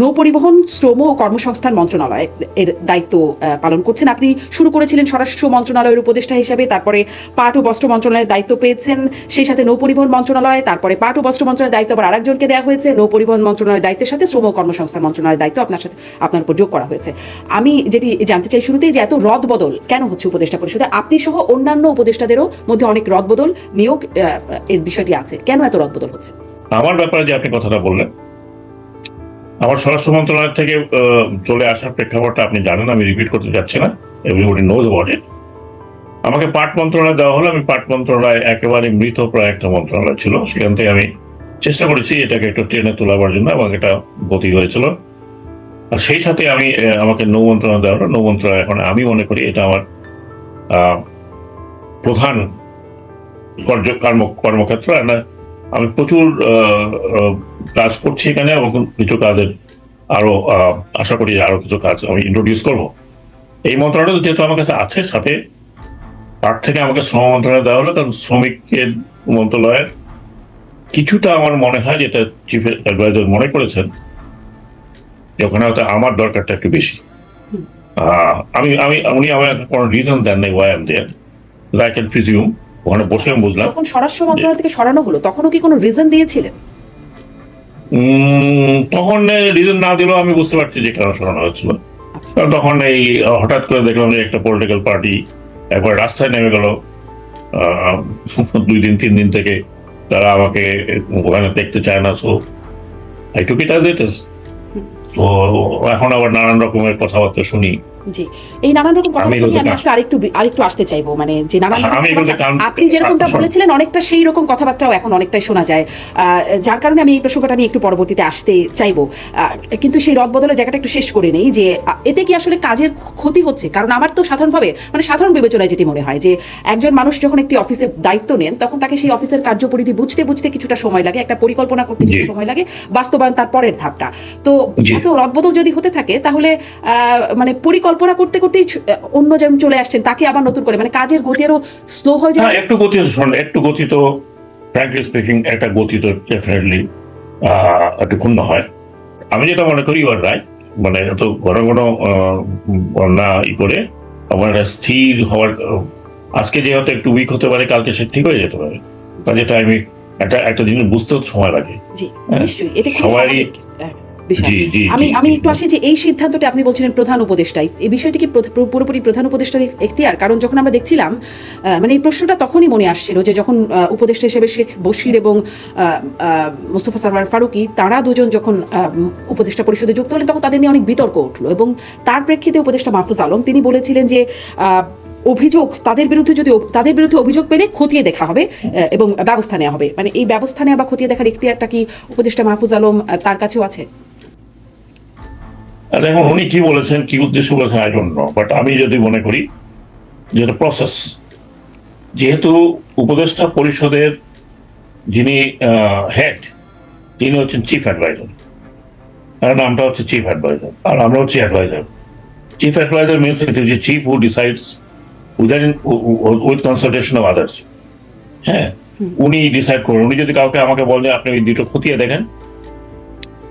নৌ পরিবহন, শ্রম ও কর্মসংস্থান মন্ত্রণালয় এর দায়িত্ব পালন করছেন। আপনি শুরু করেছিলেন স্বরাষ্ট্র মন্ত্রণালয়ের উপদেষ্টা হিসেবে, তারপরে পাট ও বস্ত্র মন্ত্রণালয়ের দায়িত্ব পেয়েছেন, সেই সাথে নৌপরিবহন মন্ত্রণালয়, তারপরে পাট ও বস্ত্র মন্ত্রণালয়ের দায়িত্ব আবার আরেকজনকে দেওয়া হয়েছে। নৌ পরিবহন মন্ত্রণালয়ের দায়িত্বের সাথে শ্রম ও কর্মসংস্থান মন্ত্রণালয়ের দায়িত্ব আপনার সাথে, আপনার উপর যোগ করা হয়েছে। আমি যেটি জানতে চাই শুরুতেই যে এত রদ বদল কেন হচ্ছে উপদেষ্টা পরিষদে? আপনি সহ অন্যান্য উপদেষ্টাদেরও মধ্যে অনেক রদ বদল নিয়োগ এর বিষয়টি আছে। কেন এত রদ বদল হচ্ছে? আমার ব্যাপারে যে আপনি কথাটা বললেন আমার স্বরাষ্ট্র মন্ত্রণালয় থেকে চলে আসার প্রেক্ষাপটটা আপনি জানেন, আমি রিপিট করতে চাচ্ছি না। এভরিবডি নোজ অ্যাবাউট ইট আমাকে পাট মন্ত্রণালয় দেওয়া হলো, আমি পাট মন্ত্রণালয় একেবারে মৃত প্রায় একটা মন্ত্রণালয় ছিল। সেখান থেকে আমি চেষ্টা করেছি এটাকে একটু ট্রেনে তোলাবার জন্য, এবং এটা গতি হয়েছিল। আর সেই সাথে আমি আমাকে নৌ মন্ত্রণালয় দেওয়া হলো। নৌ মন্ত্রণালয় এখন আমি মনে করি এটা আমার প্রধান কর্ম, কর্মক্ষেত্র। আমি প্রচুর কাজ করছি এখানে এবং কিছু কাজের আরও আশা করি আরও কিছু কাজ আমি ইন্ট্রোডিউস করব। এই মন্ত্রণালয় যেহেতু আমার কাছে আছে সাথে তার থেকে আমাকে শ্রম মন্ত্রণালয় দেওয়া হলো কারণ শ্রমিকের মন্ত্রণালয়ের কিছুটা আমার মনে হয় যেটা চিফ অ্যাডভাইজার মনে করেছেন যে ওখানে হয়তো আমার দরকারটা একটু বেশি। আমি আমি উনি আমার কোনো রিজন দেন নাই why am there I can presume ওখানে বসে আমি বুঝলাম। যখন স্বরাষ্ট্র মন্ত্রণালয় থেকে সরানো হলো তখনও কি কোনো রিজন দিয়েছিলেন? তখন রিজন না দিলেও আমি বুঝতে পারছি যে কেন সরানো হচ্ছিল আচ্ছা। তখন এই হঠাৎ করে দেখলাম যে একটা পলিটিক্যাল পার্টি একবার রাস্তায় নেমে গেল। দুই দিন তিন দিন থেকে তারা আমাকে ওখানে দেখতে চায় না so I took it as it is তো এখন আবার নানান রকমের কথাবার্তা শুনি। জি এই নানান রকম কথা আমি আসলে আরেকটু আরেকটু আসতে চাইব মানে যে নানান আপনি যেরকমটা বলেছিলেন অনেকটা সেই রকম কথাবার্তাও এখন অনেকটাই শোনা যায়। যার কারণে আমি এই প্রসঙ্গটা নিয়ে একটু পরবর্তীতে আসতে চাইব। কিন্তু সেই রদ বদলের জায়গাটা একটু শেষ করে নেই যে এতে কি আসলে কাজের ক্ষতি হচ্ছে? কারণ আমার তো সাধারণভাবে মানে সাধারণ বিবেচনায় যেটি মনে হয় যে একজন মানুষ যখন একটি অফিসে দায়িত্ব নেন তখন তাকে সেই অফিসের কার্যপরিধি বুঝতে বুঝতে কিছুটা সময় লাগে একটা পরিকল্পনা করতে কিছু সময় লাগে বাস্তবায়ন তার পরের ধাপটা। তো। এত রদবদল যদি হতে থাকে তাহলে মানে পরিকল্পনা করতে করতেই অন্য যেমন চলে আসছেন তাকে আবার নতুন করে। মানে কাজের গতি আরও স্লো হয়ে যায় একটু গতি একটু গতি তো ফ্র্যাঙ্কলি স্পিকিং একটা গতি তো ডেফিনেটলি একটু ক্ষুণ্ণ হয়। আমি যেটা মনে করি মানে এত ঘন ঘন বন্যা ই করে আমার স্থির হওয়ার আজকে যে হয়তো একটু উইক হতে পারে কালকে সে ঠিক হয়ে যেতে পারে। যেটা আমি একটা একটা জিনিস বুঝতেও সময় লাগে। বিষয়। আমি আমি একটু আসি যে এই সিদ্ধান্তটা আপনি বলছিলেন প্রধান উপদেষ্টাই। এই বিষয়টি কি পুরোপুরি প্রধান উপদেষ্টার এখতিয়ার। কারণ যখন আমরা দেখছিলাম মানে এই প্রশ্নটা তখনই মনে আসছিল যে যখন উপদেষ্টা হিসেবে শেখ বশির এবং মোস্তফা সারওয়ার ফারুকি তারা দুজন যখন উপদেষ্টা পরিষদে যুক্ত হলেন তখন তাদের নিয়ে অনেক বিতর্ক উঠল এবং তার প্রেক্ষিতে উপদেষ্টা মাহফুজ আলম তিনি বলেছিলেন যে অভিযোগ তাদের বিরুদ্ধে যদি তাদের বিরুদ্ধে অভিযোগ পেলে খতিয়ে দেখা হবে এবং ব্যবস্থা নেওয়া হবে। মানে এই ব্যবস্থা নেওয়া বা খতিয়ে দেখার এখতিয়ারটা কি উপদেষ্টা মাহফুজ আলম তার কাছেও আছে? আর এখন উনি কি বলেছেন কি উদ্দেশ্য বলেছেন আই ডোন্ট নো বাট আমি যদি মনে করি যেটা প্রসেস যেহেতু উপদেষ্টা পরিষদের যিনি হেড তিনি হচ্ছেন চিফ অ্যাডভাইজার তার নামটা হচ্ছে চিফ অ্যাডভাইজার আর আমরা হচ্ছি adviser chief adviser means it is chief who decides with consultation of others হ্যাঁ? উনি ডিসাইড করেন। উনি যদি কাউকে আমাকে বলেন আপনি ওই দুটো খতিয়ে দেখেন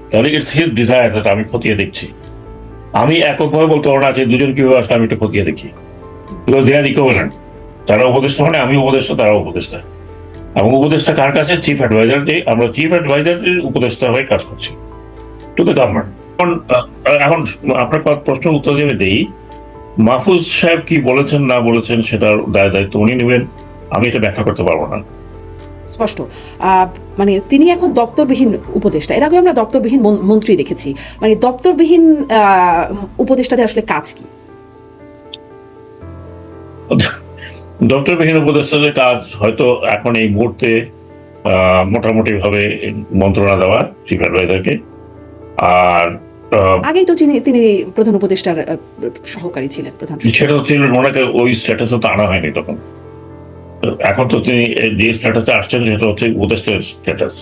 তাহলে ইটস হিজ ডিজায়ার আমি খতিয়ে দেখছি। আমি এককভাবে বলতে পারব না যে দুজন কীভাবে আসলে আমি একটু খতিয়ে দেখি। তারা উপদেষ্টা মানে আমি উপদেষ্টা তারা উপদেষ্টা। এবং উপদেষ্টা কার কাছে? চিফ অ্যাডভাইজার যে আমরা চিফ অ্যাডভাইজারের উপদেষ্টা হয়ে কাজ করছি। টু দ্য গভর্নমেন্ট এখন এখন আপনার প্রশ্নের উত্তর আমি দেই। মাহফুজ সাহেব কি বলেছেন, না বলেছেন, সেটার দায় দায়িত্ব উনি নেবেন। আমি এটা ব্যাখ্যা করতে পারব না। স্পষ্ট। মানে তিনি এখন দপ্তরবিহীন উপদেষ্টা। এর আগে আমরা দপ্তরবিহীন মন্ত্রী দেখেছি। মানে দপ্তরবিহীন উপদেষ্টাদের আসলে কাজ কি? ডক্টর বিহীন উপদেষ্টাদের কাজ হয়তো এখন এই মুহূর্তে মোটামুটি ভাবে মন্ত্রণা দেওয়া চিফ অ্যাডভাইজারকে আর আগেই তো তিনি তিনি প্রধান উপদেষ্টার সহকারী ছিলেন প্রধান সেটা হচ্ছে ওনাকে ওই স্ট্যাটাসে তো আনা হয়নি তখন। এখন তো তিনি যে স্ট্যাটাসে আসছেন, সেটা হচ্ছে উপদেষ্টার স্ট্যাটাস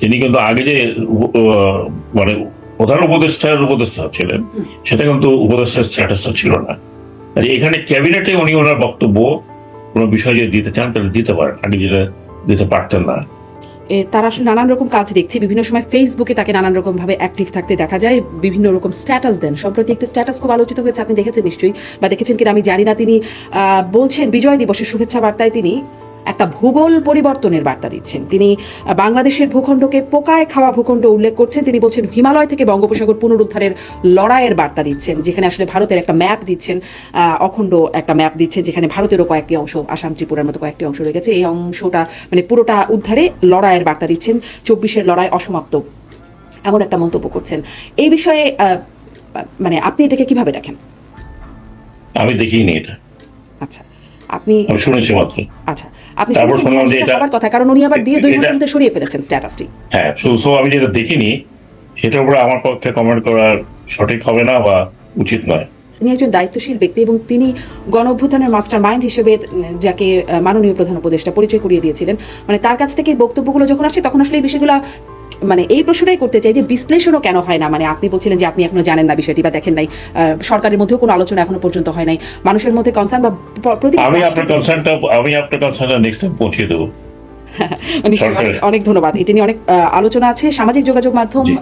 তিনি কিন্তু আগে যে মানে প্রধান উপদেষ্টার উপদেষ্টা ছিলেন, সেটা কিন্তু উপদেষ্টার স্ট্যাটাসটা ছিল না। এখানে ক্যাবিনেটে উনি ওনার বক্তব্য কোনো বিষয় যদি দিতে চান, তাহলে দিতে পারেন। আগে যেটা দিতে পারতেন না। তার নানান রকম কাজ দেখছি। বিভিন্ন সময় ফেসবুকে তাকে নানান রকম ভাবে অ্যাক্টিভ থাকতে দেখা যায়, বিভিন্ন রকম স্ট্যাটাস দেন। সম্প্রতি একটি স্ট্যাটাস খুব আলোচিত হয়েছে, আপনি দেখেছেন নিশ্চয়ই, বা দেখেছেন কিনা আমি জানি না তিনি বলছেন বিজয় দিবসের শুভেচ্ছা বার্তায় তিনি একটা ভূগোল পরিবর্তনের বার্তা দিচ্ছেন। তিনি বাংলাদেশের ভূখণ্ডকে পোকায় খাওয়া ভূখণ্ড উল্লেখ করছেন। তিনি বলছেন হিমালয় থেকে বঙ্গোপসাগর পুনরুদ্ধারের লড়াইয়ের বার্তা দিচ্ছেন যেখানে আসলে ভারতের একটা ম্যাপ দিচ্ছেন অখণ্ড একটা ম্যাপ দিচ্ছেন যেখানে ভারতেরও কয়েকটি অংশ আসাম ত্রিপুরার মতো কয়েকটি অংশ রয়ে গেছে এই অংশটা মানে পুরোটা উদ্ধারে লড়াইয়ের বার্তা দিচ্ছেন। চব্বিশের লড়াই অসমাপ্ত এমন একটা মন্তব্য করছেন। এই বিষয়ে মানে আপনি এটাকে কীভাবে দেখেন? আমি দেখিনি এটা। আচ্ছা। আপনি শুনেছি মাত্র। আচ্ছা আপনি তারপর শুনলাম যে এটা- কথা কারণ উনি আবার দিয়ে দুই এটা- ঘণ্টার মধ্যে সরিয়ে ফেলেছেন স্ট্যাটাসটি হ্যাঁ সো সো আমি যেটা দেখিনি সেটার উপরে আমার পক্ষে কমেন্ট করার সঠিক হবে না বা উচিত নয়। তিনি একজন দায়িত্বশীল ব্যক্তি এবং তিনি গণ অভ্যুত্থানের মাস্টার মাইন্ড হিসেবে যাকে মাননীয় প্রধান উপদেষ্টা পরিচয় করিয়ে দিয়েছিলেন। মানে তার কাছ থেকে বক্তব্যগুলো যখন আসে তখন আসলে এই বিষয়গুলো মানে এই প্রশ্নটাই করতে চাই যে বিশ্লেষণও কেন হয় না? মানে আপনি বলছিলেন যে আপনি এখনও জানেন না বিষয়টি বা দেখেন নাই। সরকারের মধ্যেও কোনো আলোচনা এখনও পর্যন্ত হয় নাই। মানুষের মধ্যে কনসার্ন বা প্রতি আমি আপনার কনসার্নটা আমি আপনার কনসার্নটা নেক্সট টাইম পৌঁছে দেবো। অনেক- ধন্যবাদ। এটা নিয়ে অনেক আলোচনা আছে। সামাজিক যোগাযোগ মাধ্যম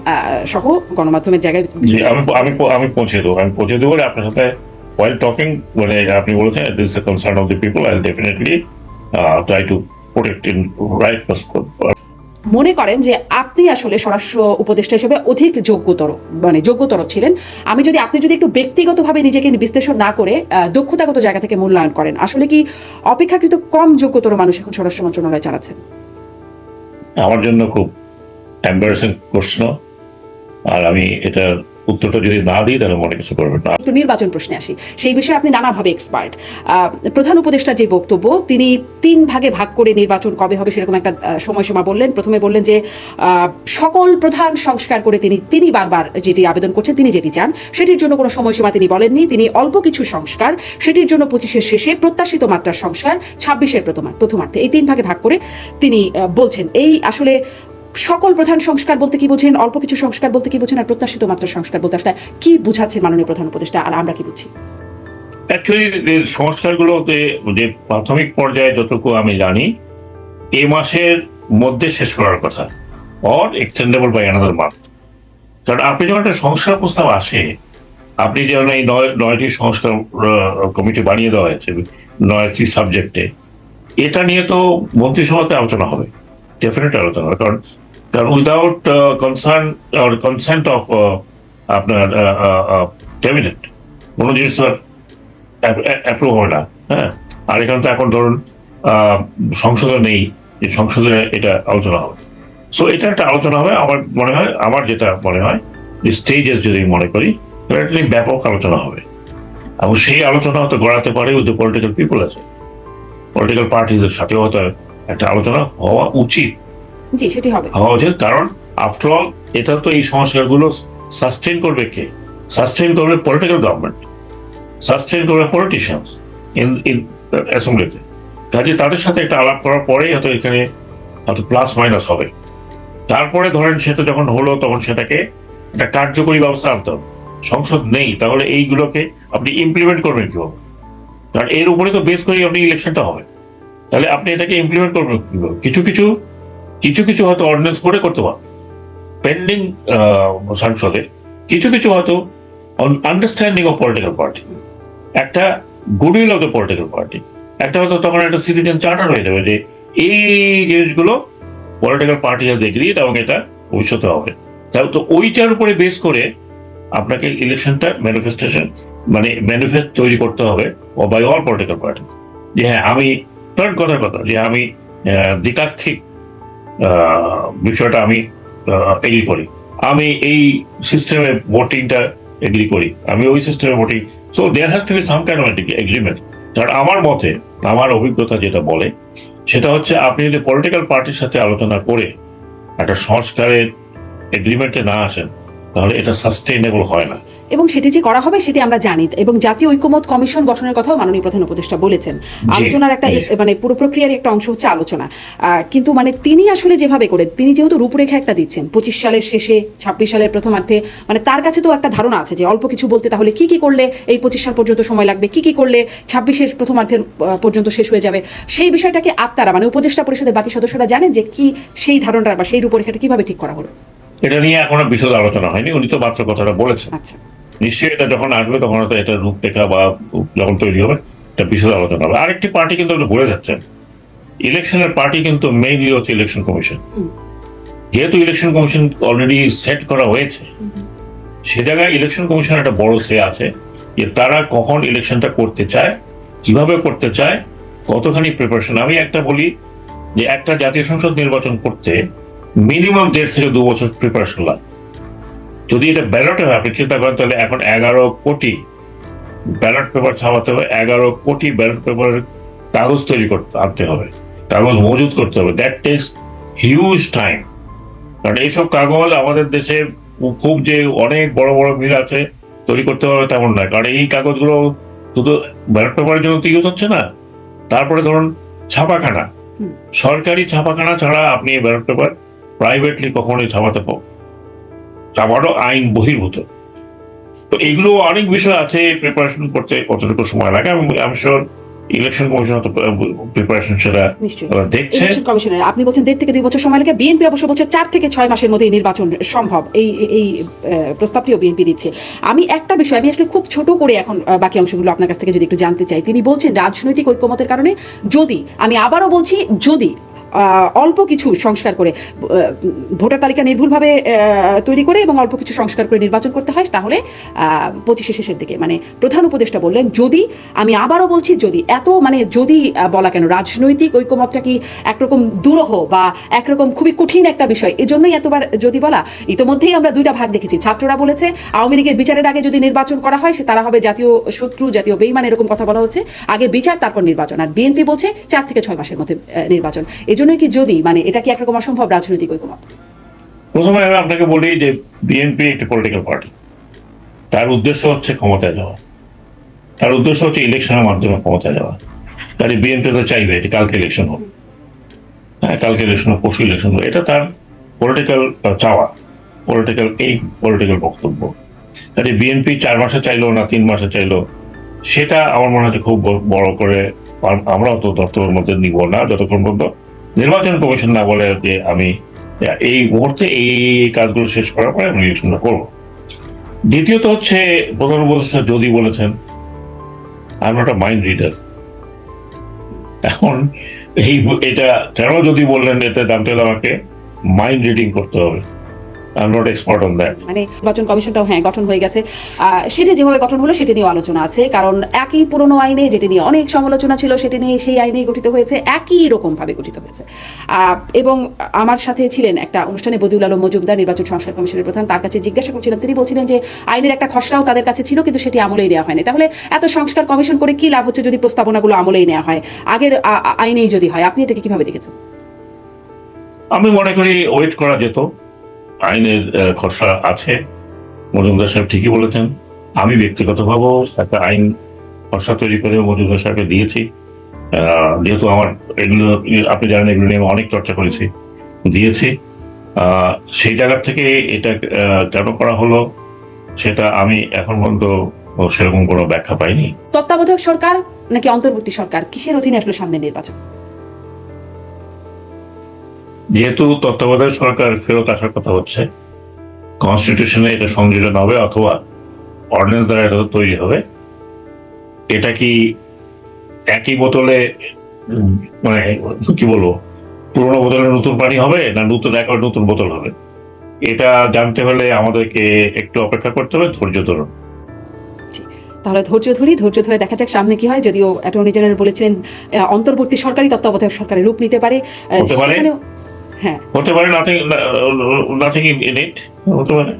সহ গণমাধ্যমের জায়গায় আমি আমি পৌঁছে দেবো। আমি পৌঁছে দেবো আর আপনার সাথে ওয়াইল টকিং মানে আপনি বলেছেন this is concern of the people I definitely try to protect in right মনে করেন যে আপনি আসলে স্বরাষ্ট্র উপদেষ্টা হিসেবে অধিক যোগ্যতর মানে যোগ্যতর ছিলেন। আমি যদি, আপনি যদি একটু ব্যক্তিগতভাবে নিজেকে বিশ্লেষণ না করে দক্ষতাগত জায়গা থেকে মূল্যায়ন করেন, আসলে কি অপেক্ষাকৃত কম যোগ্যতর মানুষ এখন স্বরাষ্ট্র মন্ত্রণালয় চালাচ্ছেন? আমার জন্য খুব প্রশ্ন, আর আমি এটার উত্তরটা যদি না দিই, তাহলে মনে কিছু করবেন না। একটু নির্বাচন প্রশ্নে আসি। সেই বিষয়ে আপনি নানাভাবে এক্সপার্ট প্রধান উপদেষ্টার যে বক্তব্য, তিনি তিন ভাগে ভাগ করে নির্বাচন কবে হবে সেরকম একটা সময়সীমা বললেন। প্রথমে বললেন যে সকল প্রধান সংস্কার করে তিনি তিনি বারবার যেটি আবেদন করছেন, তিনি যেটি চান, সেটির জন্য কোনো সময়সীমা তিনি বলেননি। তিনি অল্প কিছু সংস্কার, সেটির জন্য পঁচিশের শেষে প্রত্যাশিত মাত্রার সংস্কার, ছাব্বিশের প্রথমা প্রথমার্থে এই তিন ভাগে ভাগ করে তিনি বলছেন। এই আসলে সকল প্রধান সংস্কার বলতে কি বোঝেন? অল্প কিছু সংস্কার বলতে কি বোঝেন? আর প্রত্যাশিত মাত্রার সংস্কার বলতে আসলে কি বুঝাচ্ছেন মাননীয় প্রধান উপদেষ্টা? আর আমরা কি বুঝছি? অ্যাকচুয়ালি সংস্কারগুলোতে যে প্রাথমিক পর্যায়ে যতটুকু আমি জানি এই মাসের মধ্যে শেষ করার কথা। Or extendable by another month কারণ আপনি যখন একটা সংস্কার প্রস্তাব আসে, আপনি যেমন এই নয়, নয়টি সংস্কার কমিটি বানিয়ে দেওয়া হয়েছে, নয়টি সাবজেক্টে, এটা নিয়ে তো মন্ত্রিসভাতে আলোচনা হবে। ডেফিনেট আলোচনা হবে। কারণ কারণ উইদাউট কনসার্ন কনসেন্ট অফ আপনার ক্যাবিনেট কোনো জিনিস তো অ্যাপ্রুভ হবে না হ্যাঁ? আর এখানে তো এখন ধরুন সংসদে নেই যে সংসদে এটা আলোচনা হবে। সো এটা একটা আলোচনা হবে, আমার মনে হয়, আমার যেটা মনে হয়, যে স্টেজেস যদি মনে করি এটা ব্যাপক আলোচনা হবে। এবং সেই আলোচনা হয়তো গড়াতে পারে উইথ পলিটিক্যাল পিপল আছে পলিটিক্যাল পার্টিদের সাথেও হয়তো একটা আলোচনা হওয়া উচিত। জি, সেটি হবে। হওয়া উচিত, কারণ আফটার অল এটা তো এই সংস্কারগুলো সাস্টেন করবে কে? সাস্টেন করবে পলিটিক্যাল গভর্নমেন্ট সাস্টেন করবে পলিটিশিয়ানস ইন ইন অ্যাসেম্বলিতে কাজে তাদের সাথে একটা আলাপ করার পরেই হয়তো এখানে হয়তো প্লাস মাইনাস হবে। তারপরে ধরেন সেটা যখন হলো, তখন সেটাকে একটা কার্যকরী ব্যবস্থা আনতে হবে। সংসদ নেই, তাহলে এইগুলোকে আপনি ইমপ্লিমেন্ট করবেন কীভাবে? কারণ এর উপরে তো বেস করেই আপনি ইলেকশনটা হবে। তাহলে আপনি এটাকে ইমপ্লিমেন্ট করবেন কিছু কিছু কিছু কিছু হয়তো অর্ডিন্যান্স করে করতে পারবে পেন্ডিং সংসদে কিছু কিছু হয়তো আন্ডারস্ট্যান্ডিং অফ পলিটিক্যাল পার্টি একটা goodwill of the political party একটা হয়তো তখন একটা সিটিজেন চার্টার হয়ে যাবে যে এই জিনিসগুলো পলিটিক্যাল পার্টি has agreed এবং এটা ভবিষ্যতে হবে। তাহলে তো ওইটার উপরে বেস করে আপনাকে ইলেকশনটা ম্যানিফেস্টেশন মানে ম্যানিফেস্ট তৈরি করতে হবে বাই অল পলিটিক্যাল পার্টি যে হ্যাঁ আমি কথার কথা, যে আমি দ্বিকাক্ষিক বিষয়টা আমি এগ্রি করি। আমি এই সিস্টেমে ভোটিংটা এগ্রি করি। আমি ওই সিস্টেমে voting so there has to be some kind of agreement কারণ আমার মতে, আমার অভিজ্ঞতা যেটা বলে, সেটা হচ্ছে আপনি যদি পলিটিক্যাল পার্টির সাথে আলোচনা করে একটা সংস্কারের এগ্রিমেন্টে না আসেন তাহলে এটা সাস্টেইনেবল হয় না। এবং সেটি যে করা হবে সেটি আমরা জানি। এবং জাতীয় ঐক্যমত কমিশন গঠনের কথাও মাননীয় প্রধান উপদেষ্টা বলেছেন। আলোচনার একটা মানে পুরো প্রক্রিয়ার একটা অংশ হচ্ছে আলোচনা। কিন্তু মানে তিনি আসলে যেভাবে করে তিনি যেহেতু রূপরেখা একটা দিচ্ছেন পঁচিশ সালের শেষে ছাব্বিশ সালের প্রথমার্ধে মানে তার কাছে তো একটা ধারণা আছে যে অল্প কিছু বলতে তাহলে কি কি করলে এই পঁচিশ সাল পর্যন্ত সময় লাগবে কি কি করলে ছাব্বিশের প্রথমার্ধের পর্যন্ত শেষ হয়ে যাবে। সেই বিষয়টাকে আত্মারা মানে উপদেষ্টা পরিষদের বাকি সদস্যরা জানেন যে কি সেই ধারণা বা সেই রূপরেখাটা কীভাবে ঠিক করা হলো? এটা নিয়ে এখনও বিশদ আলোচনা হয়নি উনি তো মাত্র কথাটা বলেছেন। আচ্ছা। নিশ্চয়ই এটা যখন আসবে তখন হয়তো এটা রূপরেখা বা যখন তৈরি হবে এটা বিশদ আলোচনা হবে। আরেকটি পার্টি কিন্তু আপনি ভুলে যাচ্ছেন ইলেকশনের পার্টি কিন্তু মেইনলি হচ্ছে ইলেকশন কমিশন। যেহেতু ইলেকশন কমিশন অলরেডি সেট করা হয়েছে সে জায়গায় ইলেকশন কমিশন একটা বড় সে আছে যে তারা কখন ইলেকশনটা করতে চায় কীভাবে করতে চায় কতখানি প্রিপারেশন আমি একটা বলি যে একটা জাতীয় সংসদ নির্বাচন করতে মিনিমাম দেড় থেকে দু বছর প্রিপারেশন লাগে যদি এটা ব্যালটে হয় আপনি চিন্তা করেন তাহলে এখন এগারো কোটি ব্যালট পেপার ছাপাতে হবে এগারো কোটি ব্যালট পেপারের কাগজ তৈরি করতে আনতে হবে কাগজ মজুত করতে হবে। দ্যাট টেক্স হিউজ টাইম কারণ এইসব কাগজ আমাদের দেশে খুব যে অনেক বড় বড় মিল আছে তৈরি করতে পারবে তেমন নয়। কারণ এই কাগজগুলো শুধু ব্যালট পেপারের জন্য তো ইউজ হচ্ছে না। তারপরে ধরুন ছাপাখানা। সরকারি ছাপাখানা ছাড়া আপনি ব্যালট পেপার প্রাইভেটলি কখনোই পাবো ছাপানো আইন বহির্ভূত। তো এগুলো অনেক বিষয় আছে প্রিপারেশন করতে কতটুকু সময় লাগে আমি আমি শিওর ইলেকশন কমিশন প্রিপারেশন সেটা দেখছে। কমিশনের আপনি বলছেন দেড় থেকে দুই বছর সময় লাগে বিএনপি অবশ্য বলছে চার থেকে ছয় মাসের মধ্যে নির্বাচন সম্ভব এই এই- প্রস্তাবটিও বিএনপি দিচ্ছে। আমি একটা বিষয় আমি আসলে খুব ছোট করে এখন বাকি অংশগুলো আপনার কাছ থেকে যদি একটু জানতে চাই তিনি বলছেন রাজনৈতিক ঐক্যমতের কারণে যদি আমি আবারও বলছি যদি অল্প কিছু সংস্কার করে ভোটার তালিকা নির্ভুলভাবে তৈরি করে এবং অল্প কিছু সংস্কার করে নির্বাচন করতে হয়, তাহলে পঁচিশে শেষের দিকে। মানে প্রধান উপদেষ্টা বললেন, যদি, আমি আবারও বলছি, যদি এত মানে যদি বলা কেন, রাজনৈতিক ঐক্যমতটা কি একরকম দুরহ বা একরকম খুবই কঠিন একটা বিষয়, এজন্যই এতবার যদি বলা, ইতোমধ্যেই আমরা দুইটা ভাগ দেখেছি। ছাত্ররা বলেছে, আওয়ামী লীগের বিচারের আগে যদি নির্বাচন করা হয়, সে তারা হবে জাতীয় শত্রু, জাতীয় বেইমান, এরকম কথা বলা হচ্ছে। আগে বিচার, তারপর নির্বাচন। আর বিএনপি বলছে, চার থেকে ছয় মাসের মধ্যে নির্বাচন। এজন্যই কি যদি মানে এটা কি একরকম অসম্ভব রাজনৈতিক ঐক্যমত? প্রথমে আমি আপনাকে বলি যে বিএনপি একটি পলিটিক্যাল পার্টি তার উদ্দেশ্য হচ্ছে ক্ষমতায় যাওয়া। তার উদ্দেশ্য হচ্ছে ইলেকশনের মাধ্যমে ক্ষমতায় যাওয়া। তাহলে বিএনপি তো চাইবে যে কালকে ইলেকশন হোক। হ্যাঁ কালকে ইলেকশন হোক, পরশু ইলেকশন হোক, এটা তার পলিটিক্যাল চাওয়া পলিটিক্যাল এই পলিটিক্যাল বক্তব্য। তাহলে বিএনপি চার মাসে চাইলো না তিন মাসে চাইলো, সেটা আমার মনে হয় খুব বড় করে, আম- আমরাও তো দপ্তরের মধ্যে নিব না যতক্ষণ পর্যন্ত নির্বাচন কমিশন না বলে যে আমি এই মুহূর্তে এই কাজগুলো শেষ করার পরে আমি ইলেকশনটা করব। দ্বিতীয়ত হচ্ছে উপদেষ্টা যদি বলেছেন আমি একটা মাইন্ড রিডার এখন এই, এটা কেন যদি বললেন এটা জানতে হলে আমাকে মাইন্ড রিডিং করতে হবে। I am not expert on that মানে নির্বাচন কমিশনটাও হ্যাঁ গঠন হয়ে গেছে। সেটি যেভাবে গঠন হলো সেটি নিয়ে আলোচনা আছে কারণ একই পুরনো আইনে যেটি নিয়ে অনেক সমালোচনা ছিল সেটি নিয়ে সেই আইনেই গঠিত হয়েছে একই রকম ভাবে গঠিত হয়েছে। এবং আমার সাথে ছিলেন একটা অনুষ্ঠানে বদিউল আলম মজুমদার নির্বাচন সংস্কার কমিশনের প্রধান তার কাছে জিজ্ঞাসা করছিলাম তিনি বলছিলেন যে আইনের একটা খসড়াও তাদের কাছে ছিল কিন্তু সেটি আমলেই নেওয়া হয়নি। তাহলে এত সংস্কার কমিশন করে কি লাভ হচ্ছে যদি প্রস্তাবনাগুলো আমলেই নেওয়া হয়? আগের আইনেই যদি হয় আপনি এটাকে কীভাবে দেখেছেন? আমি মনে করি ওয়েট করা যেত। আইনের খসড়া আছে। মজুমদার সাহেব ঠিকই বলেছেন। আমি ব্যক্তিগতভাবেও একটা আইন খসড়া তৈরি করে মজুমদার সাহেবকে দিয়েছি। যেহেতু আমার এগুলো, আপনি জানেন এগুলো নিয়ে অনেক চর্চা করেছি। দিয়েছি। সেই জায়গা থেকে এটা কেন করা হলো, সেটা আমি এখন পর্যন্ত সেরকম কোনো ব্যাখ্যা পাইনি। তত্ত্বাবধায়ক সরকার নাকি অন্তর্বর্তী সরকার? কিসের অধীনে আসলে সামনে নির্বাচন? যেহেতু তত্ত্বাবধায়ক সরকার ফেরত আসার কথা হচ্ছে কনস্টিটিউশনে এটা সংযোজন হবে অথবা অর্ডিন্যান্স দ্বারা এটা তৈরি হবে। এটা কি একই বোতলে মানে কি বলব পুরোনো বোতলে নতুন পানি হবে না নতুন একবার নতুন বোতল হবে? এটা জানতে হলে আমাদেরকে একটু অপেক্ষা করতে হবে ধৈর্য ধরুন। তাহলে ধৈর্য ধরি ধৈর্য ধরে দেখা যাক সামনে কি হয় যদিও অ্যাটর্নি জেনারেল বলেছিলেন অন্তর্বর্তী সরকারি তত্ত্বাবধায়ক সরকারের রূপ নিতে পারে। হ্যাঁ। হতে পারে নাথিং নাথিং ইন ইট হতে পারে।